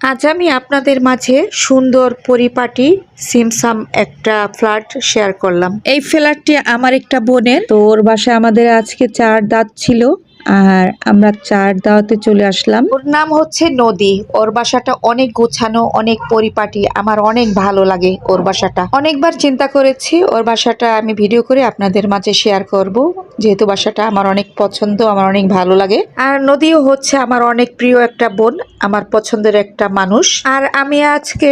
আজ আমি আপনাদের মাঝে সুন্দর পরিপাটি সিমসাম একটা ফ্ল্যাট শেয়ার করলাম। এই ফ্ল্যাটটি আমার একটা বোনের। তো ওর বাসায় আমাদের আজকে চার দাঁত ছিল আর আমরা চার দাওয়াতে চলে আসলাম। ওর নাম হচ্ছে নদী। ওর বাসাটা অনেক গোছানো অনেক পরিপাটি। আমার অনেক ভালো লাগে ওর বাসাটা। অনেকবার চিন্তা করেছি ওর বাসাটা আমি ভিডিও করে আপনাদের মাঝে শেয়ার করব। যেহেতু বাসাটা আমার অনেক পছন্দ আমার অনেক ভালো লাগে। আর নদীও হচ্ছে আমার অনেক প্রিয় একটা বোন। আমার পছন্দের একটা মানুষ। আর আমি আজকে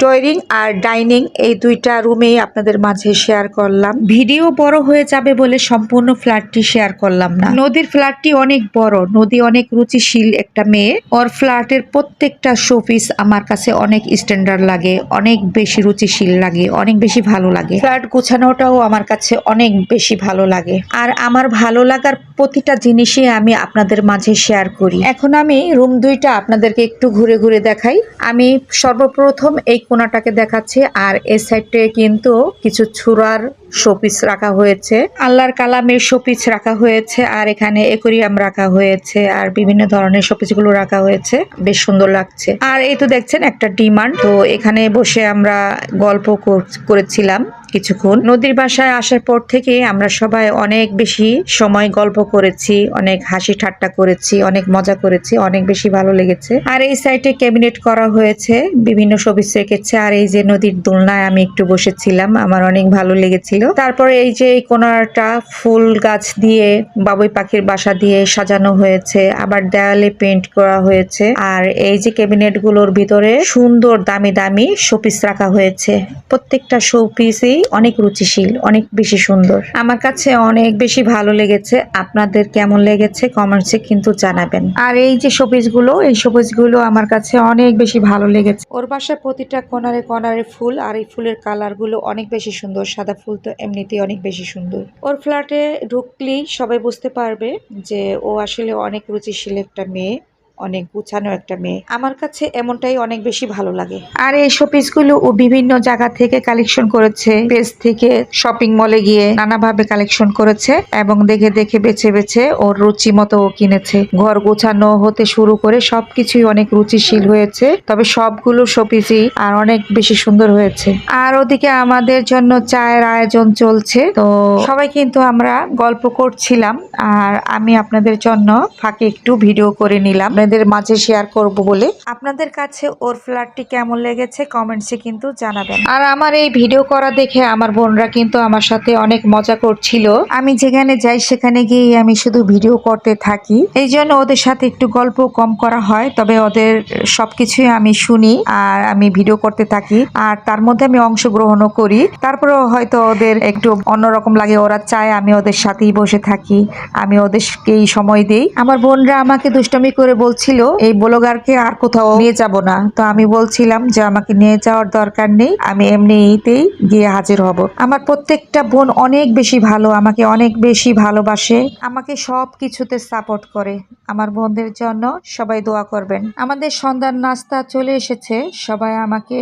ড্রয়িং আর ডাইনিং এই দুইটা রুমেই আপনাদের মাঝে শেয়ার করলাম। ভিডিও বড় হয়ে যাবে বলে সম্পূর্ণ ফ্ল্যাটটি শেয়ার করলাম না। নদীর ফ্ল্যাটটি অনেক বড়, নদী অনেক রুচিশীল একটা মেয়ে। ওর ফ্ল্যাটের প্রত্যেকটা শোপিস আমার কাছে অনেক স্ট্যান্ডার্ড লাগে, অনেক বেশি রুচিশীল লাগে, অনেক বেশি ভালো লাগে। ফ্ল্যাট গোছানোটাও আমার কাছে অনেক বেশি ভালো লাগে। আর আমার ভালো লাগার প্রতিটা জিনিসই আমি আপনাদের মাঝে শেয়ার করি। এখন আমি রুম দুইটা আপনাদেরকে একটু ঘুরে ঘুরে দেখাই। আমি সর্বপ্রথম এই কোনাটাকে দেখাচ্ছে আর এ সাইডে কিন্তু কিছু ছুরার শোপিস রাখা হয়েছে। আল্লাহর কালামের শোপিস রাখা হয়েছে আর এখানে একুরিয়াম রাখা হয়েছে আর বিভিন্ন ধরনের শোপিসগুলো রাখা হয়েছে। বেশ সুন্দর লাগছে। আর এই তো দেখছেন একটা ডিমান্ড। তো এখানে বসে আমরা গল্প কর- করেছিলাম কিছুক্ষণ। নদীর বাসায় আসার পর থেকে আমরা সবাই অনেক বেশি সময় গল্প করেছি, অনেক হাসি ঠাট্টা করেছি, অনেক মজা করেছি, অনেক বেশি ভালো লেগেছে। আর এই সাইডে ক্যাবিনেট করা হয়েছে, বিভিন্ন শোপিস রেখেছে আর এই যে নদীর দোলনায় আমি একটু বসেছিলাম, আমার অনেক ভালো লেগেছিল। তারপরে এই যে এই কোনাটা ফুল গাছ দিয়ে, বাবুই পাখির বাসা দিয়ে সাজানো হয়েছে, আবার দেওয়ালে পেন্ট করা হয়েছে। আর এই যে ক্যাবিনেটগুলোর ভিতরে সুন্দর দামি দামি শোপিস রাখা হয়েছে। প্রত্যেকটা শোপিসই অনেক রুচিশীল, অনেক বেশি সুন্দর। আমার কাছে অনেক বেশি ভালো লেগেছে। আপনাদের কেমন লেগেছে কমেন্টসে কিন্তু জানাবেন। আর এই যে শোপিসগুলো, এই শোপিসগুলো আমার কাছে অনেক বেশি ভালো লেগেছে। ওর বাসার প্রতিটা কোনারে কোনারে ফুল, আর এই ফুলের কালারগুলো অনেক বেশি সুন্দর, সাদা ফুল তো এমনিতেই অনেক বেশি সুন্দর। ওর ফ্ল্যাটে ঢুকলেই সবাই বুঝতে পারবে যে ও আসলে অনেক রুচিশীল একটা মেয়ে। অনেক গুছানো একটা মেয়ে। আমার কাছে এমনটাই অনেক বেশি ভালো লাগে। আর এই শোপিসগুলো ও বিভিন্ন জায়গা থেকে কালেকশন করেছে। পেজ থেকে শপিং মলে গিয়ে নানাভাবে কালেকশন করেছে এবং দেখে দেখে বেছে বেছে ওর রুচি মতো ও কিনেছে। ঘর গোছানো হতে শুরু করে সবকিছুই অনেক রুচিশীল হয়েছে, তবে সবগুলো শোপিসই আর অনেক বেশি সুন্দর হয়েছে। আর ওদিকে আমাদের জন্য চায়ের আয়োজন চলছে, তো সবাই কিন্তু আমরা গল্প করছিলাম, আর আমি আপনাদের জন্য ফাঁকে একটু ভিডিও করে নিলাম। আপনাদের মাঝে শেয়ার করব বলে। আপনাদের কাছে ওর ফ্ল্যাটটি কেমন লেগেছে কমেন্টসে কিন্তু জানাবেন। আর আমার এই ভিডিও করা দেখে আমার বোনরা কিন্তু আমার সাথে অনেক মজা করছিল। আমি যেখানে যাই সেখানে গিয়ে আমি শুধু ভিডিও করতে থাকি। এই জন্য ওদের সাথে একটু গল্প কম করা হয় তবে ওদের সবকিছুই আমি শুনি আর আমি ভিডিও করতে থাকি। আর তার মধ্যে আমি অংশগ্রহণও করি। তারপরেও হয়তো ওদের একটু অন্যরকম লাগে ওরা চায় আমি ওদের সাথেই বসে থাকি আমি ওদেরকেই সময় দিই। আমার বোনরা আমাকে দুষ্টমি করে বলছিল, এই ব্লগারকে আর কোথাও নিয়ে যাব না। তো আমি বলছিলাম যে, আমাকে নিয়ে যাওয়ার দরকার নেই, আমি এমনিতেই গিয়ে হাজির হব। আমার প্রত্যেকটা বোন অনেক বেশি ভালো, আমাকে অনেক বেশি ভালোবাসে, আমাকে সব কিছুতে সাপোর্ট করে। আমার বোনদের জন্য সবাই দোয়া করবেন। আমাদের সন্ধ্যার নাস্তা চলে এসেছে, সবাই আমাকে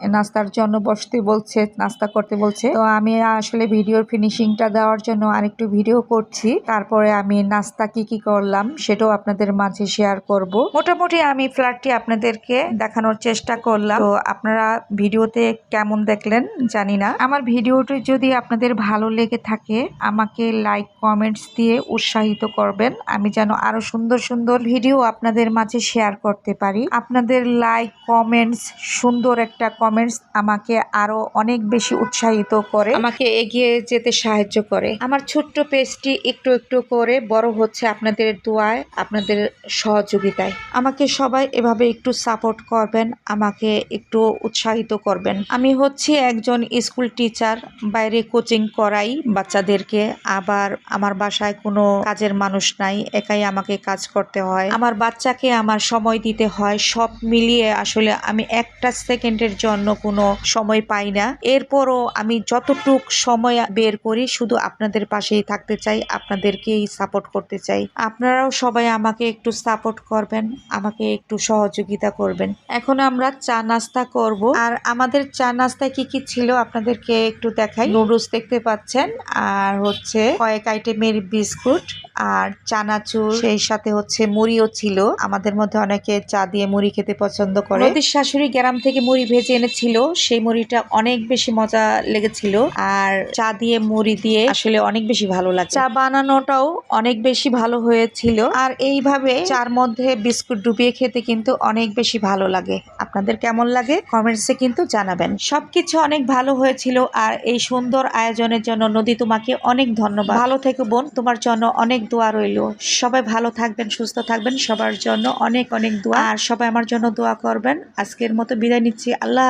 নাস্তার জন্য বসতে বলছে, নাস্তা করতে বলছে। তো আমি আসলে ভিডিওর ফিনিশিংটা দেওয়ার জন্য আরেকটু ভিডিও করছি। তারপরে আমি নাস্তা কি কি করলাম সেটাও আপনাদের মাঝে শেয়ার করব। মোটামুটি আমি ফ্ল্যাটটি আপনাদেরকে দেখানোর চেষ্টা করলাম। তো আপনারা ভিডিওতে কেমন দেখলেন জানি না। আমার ভিডিওটি যদি আপনাদের ভালো লেগে থাকে, আমাকে লাইক কমেন্টস দিয়ে উৎসাহিত করবেন। আমি যেন আরও সুন্দর সুন্দর ভিডিও আপনাদের মাঝে শেয়ার করতে পারি। আপনাদের লাইক কমেন্টস সুন্দর একটা কমেন্টস আমাকে আরও অনেক বেশি উৎসাহিত করে। আমাকে এগিয়ে যেতে সাহায্য করে। আমার ছোট্ট পেজটি একটু একটু করে বড় হচ্ছে আপনাদের দোয়ায়, আপনাদের সহযোগিতায়। আমাকে সবাই এভাবে একটু সাপোর্ট করবেন, আমাকে একটু উৎসাহিত করবেন। আমি হচ্ছি একজন স্কুল টিচার বাইরে কোচিং করাই বাচ্চাদেরকে। আবার আমার বাসায় কোনো কাজের মানুষ নাই, একাই আমাকে কাজ করতে হয়। আমার বাচ্চাকে আমার সময় দিতে হয়, সব মিলিয়ে আসলে আমি একটা সেকেন্ডের জন্য জন্য কোনো সময় পাই না। এরপরও আমি যতটুক সময় বের করি, শুধু আপনাদের পাশেই থাকতে চাই, আপনাদেরকেই সাপোর্ট করতে চাই। আপনারাও সবাই আমাকে একটু সাপোর্ট করবেন, আমাকে একটু সহযোগিতা করবেন। এখন আমরা চা নাস্তা করব। আর আমাদের চা নাস্তায় কি কি ছিল আপনাদেরকে একটু দেখাই। নুডলস দেখতে পাচ্ছেন, আর হচ্ছে কয়েক আইটেমের বিস্কুট, আর চানাচুর, সেই সাথে হচ্ছে মুড়িও ছিল। আমাদের মধ্যে অনেকে চা দিয়ে মুড়ি খেতে পছন্দ করে। শাশুড়ি গ্রাম থেকে মুড়ি ভেজে এনেছিল সেই মুড়িটা অনেক বেশি মজা লেগেছিল। আর চা দিয়ে মুড়ি দিয়ে আসলে অনেক বেশি ভালো লাগে। চা বানানোটাও অনেক বেশি ভালো হয়েছিল। আর এইভাবে চার মধ্যে বিস্কুট ডুবিয়ে খেতে কিন্তু অনেক বেশি ভালো লাগে। আপনাদের কেমন লাগে? কমেন্টসে কিন্তু জানাবেন। সবকিছু অনেক ভালো হয়েছিল আর এই সুন্দর আয়োজনের জন্য নদী তোমাকে অনেক ধন্যবাদ। ভালো থেকো বোন, তোমার জন্য অনেক দোয়া রইল। সবাই ভালো থাকবেন, সুস্থ থাকবেন, সবার জন্য অনেক অনেক দোয়া। আর সবাই আমার জন্য দোয়া করবেন। আজকের মতো বিদায় নিচ্ছি। আল্লাহ